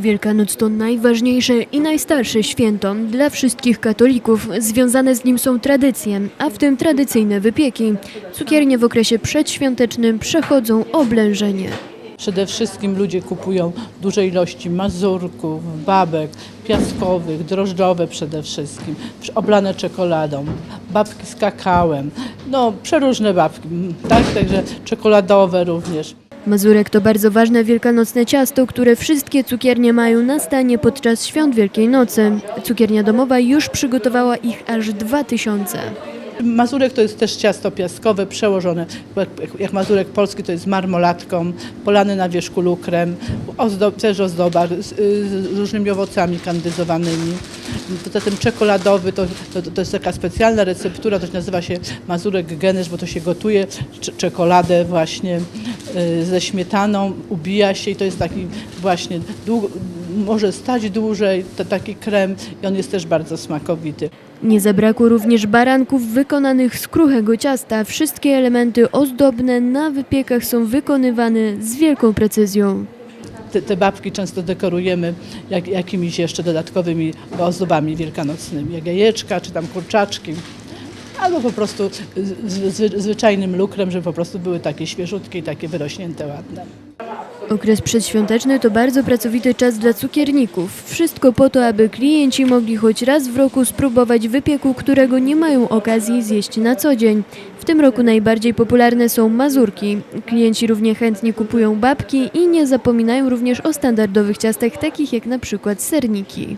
Wielkanoc to najważniejsze i najstarsze święto dla wszystkich katolików. Związane z nim są tradycje, a w tym tradycyjne wypieki. Cukiernie w okresie przedświątecznym przechodzą oblężenie. Przede wszystkim ludzie kupują duże ilości mazurków, babek, piaskowych, drożdżowe przede wszystkim, oblane czekoladą, babki z kakałem, no przeróżne babki, tak, także czekoladowe również. Mazurek to bardzo ważne wielkanocne ciasto, które wszystkie cukiernie mają na stanie podczas świąt Wielkiej Nocy. Cukiernia domowa już przygotowała ich aż 2000. Mazurek to jest też ciasto piaskowe, przełożone, jak, mazurek polski to jest marmolatką, polany na wierzchu lukrem, ozdob, też ozdoba z, z różnymi owocami kandyzowanymi. Poza tym czekoladowy to, to, to jest taka specjalna receptura, to się nazywa się mazurek genysz, bo to się gotuje cze- czekoladę właśnie y, ze śmietaną, ubija się i to jest taki właśnie, długo, może stać dłużej, to taki krem i on jest też bardzo smakowity. Nie zabrakło również baranków wykonanych z kruchego ciasta. Wszystkie elementy ozdobne na wypiekach są wykonywane z wielką precyzją. te, te babki często dekorujemy jak, jakimiś jeszcze dodatkowymi ozdobami wielkanocnymi, jak jajeczka czy tam kurczaczki. Albo po prostu zwyczajnym lukrem, żeby po prostu były takie świeżutkie i takie wyrośnięte, ładne. Okres przedświąteczny to bardzo pracowity czas dla cukierników. Wszystko po to, aby klienci mogli choć raz w roku spróbować wypieku, którego nie mają okazji zjeść na co dzień. W tym roku najbardziej popularne są mazurki. Klienci równie chętnie kupują babki i nie zapominają również o standardowych ciastach takich jak na przykład serniki.